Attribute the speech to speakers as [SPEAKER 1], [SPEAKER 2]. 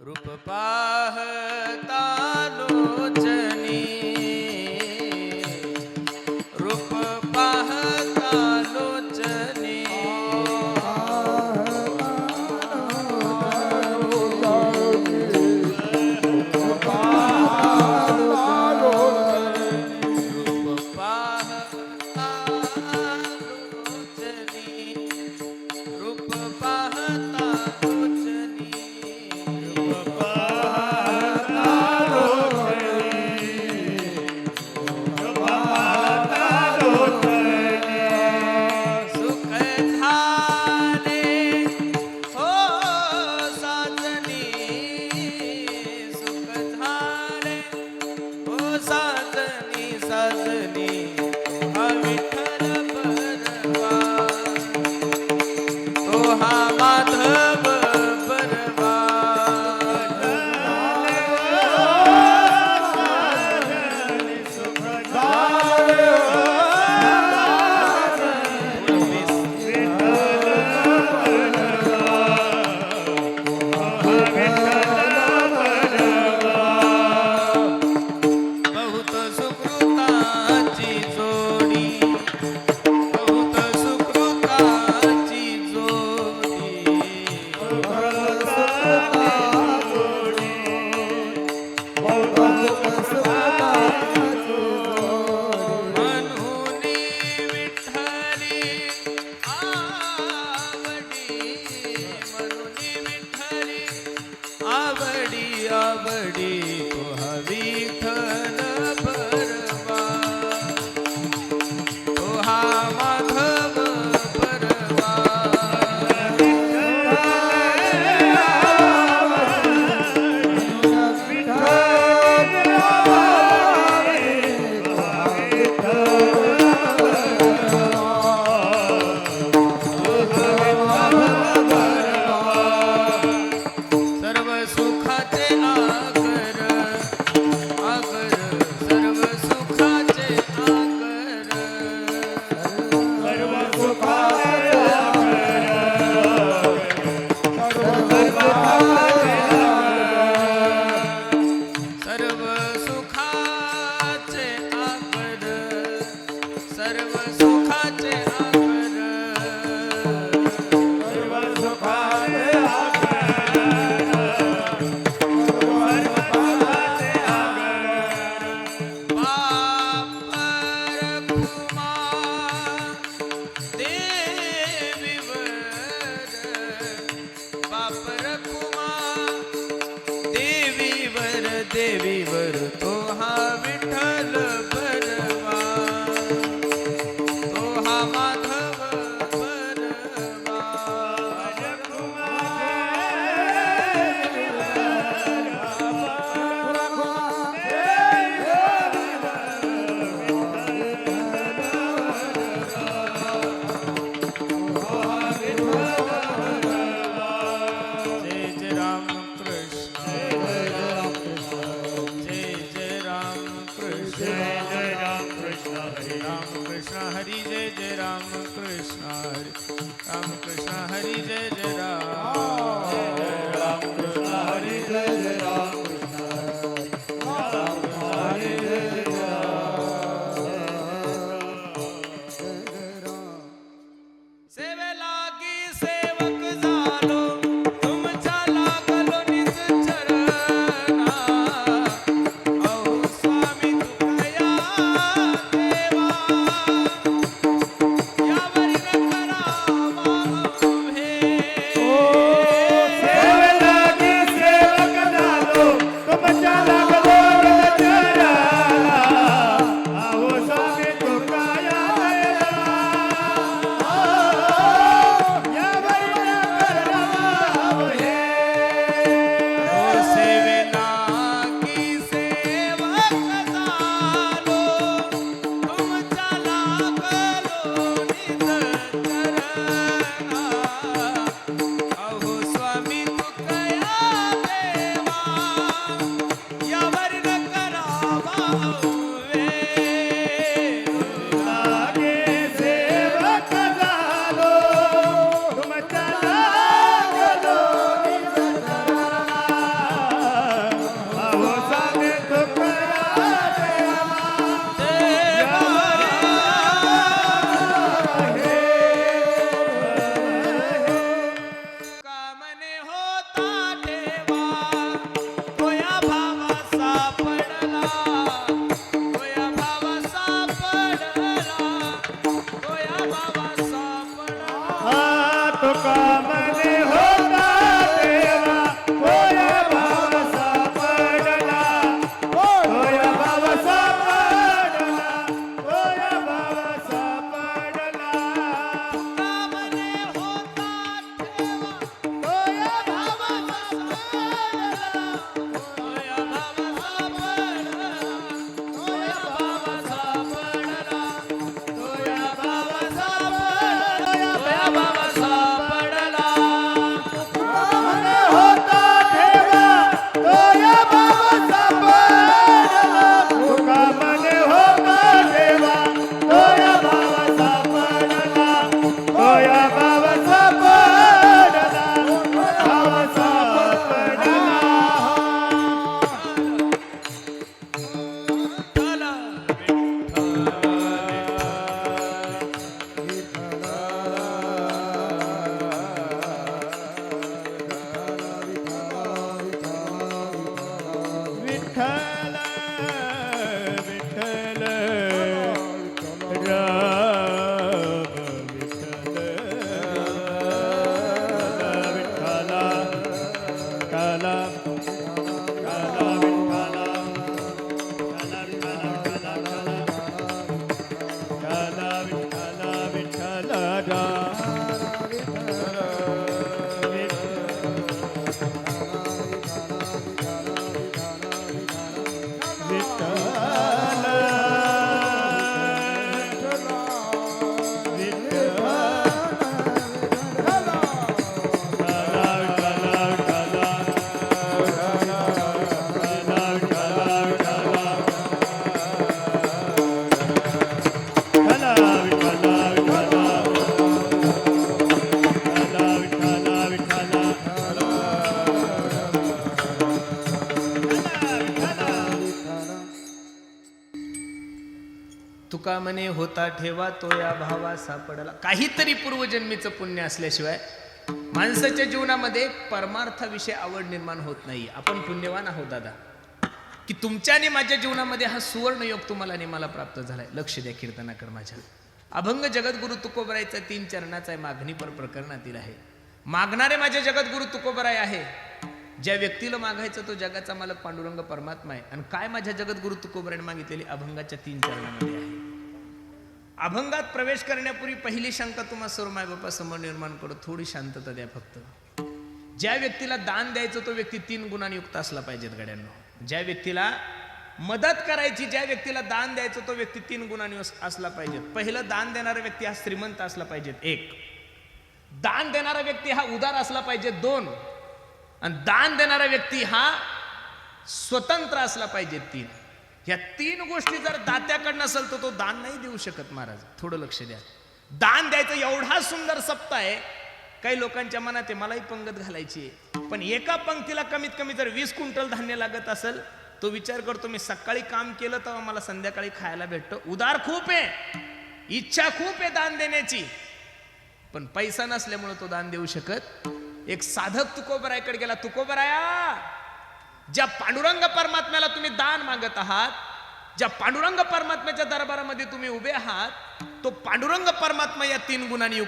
[SPEAKER 1] રૂપ પાહતા લોચની. हा सुखाचे
[SPEAKER 2] From Dada. तुका
[SPEAKER 3] म्हणे होता ठेवा तो या भावा सापडला. काहीतरी पूर्वजन्मीचं पुण्य असल्याशिवाय माणसाच्या जीवनामध्ये परमार्थाविषयी आवड निर्माण होत नाही. आपण पुण्यवान आहोत दादा. की तुमच्या आणि माझ्या जीवनामध्ये हा सुवर्ण योग तुम्हाला आणि मला प्राप्त झालाय. लक्ष द्या कीर्तनाकर माझ्या. अभंग जगद्गुरु तुकोबरायचा तीन चरणाचा आहे मागणी प्रकरणातील आहे. मागणारे माझे जगद्गुरु तुकोबराय आहे. ज्या व्यक्तीला मागायचं तो जगाचा मालक पांडुरंग परमात्मा आहे. आणि काय माझ्या जगद्गुरु तुकोबराने मागितलेली? अभंगाच्या तीन चरणामध्ये आहे. अभंगात प्रवेश करण्यापूर्वी पहिली शंका तुम्हा सर्व मायबापा समोर निर्माण करू. थोडी शांतता द्या फक्त. ज्या व्यक्तीला दान द्यायचं तो व्यक्ती तीन गुणांनी युक्त असला पाहिजेत गड्यांना. ज्या व्यक्तीला मदत करायची ज्या व्यक्तीला दान द्यायचं तो व्यक्ती तीन गुणांनी असला पाहिजे पहिलं दान देणारा व्यक्ती हा श्रीमंत असला पाहिजे एक. दान देणारा व्यक्ती हा उदार असला पाहिजे दोन. आणि दान देणारा व्यक्ती हा स्वतंत्र असला पाहिजे तीन. ह्या तीन गोष्टी जर दात्याकडनं असेल तर तो दान नाही देऊ शकत महाराज. थोडं लक्ष द्या. दान द्यायचं एवढा सुंदर सप्ताह आहे. काही लोकांच्या मनात आहे मलाही पंगत घालायची आहे. पण एका पंक्तीला कमीत कमी जर वीस क्विंटल धान्य लागत असेल तो विचार करतो मी सकाळी काम केलं तेव्हा मला संध्याकाळी खायला भेटतो. उदार खूप आहे. इच्छा खूप आहे दान देण्याची. पण पैसा नसल्यामुळे तो दान देऊ शकत. एक साधक तुकोबरायकडे गेला तुकोबराया ज्या पांडुरंग परमात्म्याला तुम्ही दान मागत आहात ज्या पांडुरंग परमात्म्याच्या दरबारामध्ये तुम्ही उभे आहात तो पांडुरंग परमात्मा या तीन गुणांनी युक्त